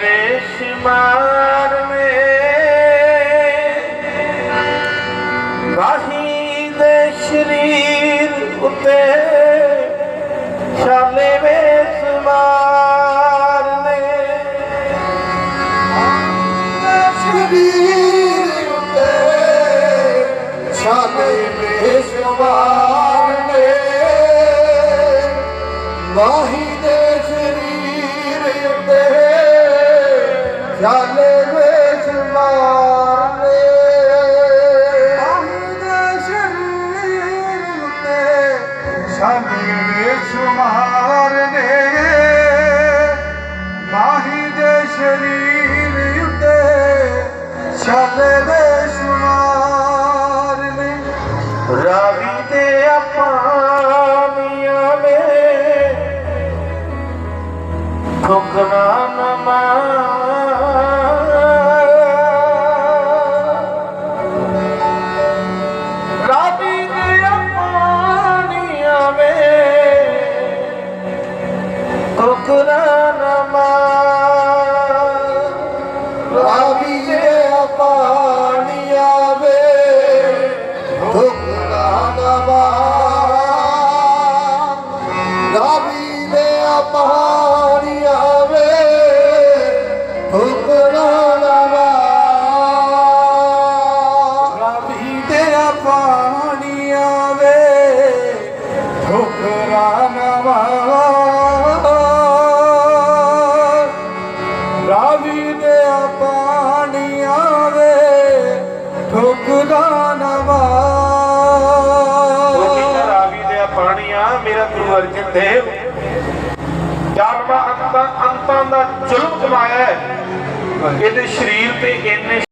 বেশমার মে রাহি দে শরীর উতে শালে বেশমার মে শরীর উতে শালে বেশমার মে রাহি ਛਾਲੇ ਬੇਸ਼ੁਮਾਰ ਨੇ ਮਾਹੀ ਦੇ ਸ਼ਰੀਰ ਉੱਤੇ ਛਾਲੇ ਦੇ ਸ਼ੁਮਾਰ ਨੇ। ਰਾਵੀ ਤੇ ਆਪਾਨੀਆਂ ਮੇ ਠੁਕਣਾ ਰਾਵੀ ਦੇ ਪਾਣੀ ਆਵੇ ਧੁਕਣਾ ਨਵਾ ਰਾਵੀ ਦੇ ਪਾਣੀ ਆਵੇ ਧੁਕਣਾ ਨਵਾ ਰਾਵੀ ਤੇ ਪਾਣੀ ਆਵੇ ਠੋਕਰਾ ਨਵਾ ਰਾਵੀ ਮੇਰਾ ਗੁਰੂ ਅਰਜਨ ਦੇਵ ਜਨਮ ਅੰਤਾਂ ਦਾ ਜ਼ੁਲਮ ਕਮਾਇਆ ਇਹਦੇ ਸਰੀਰ ਤੇ ਇੰਨੇ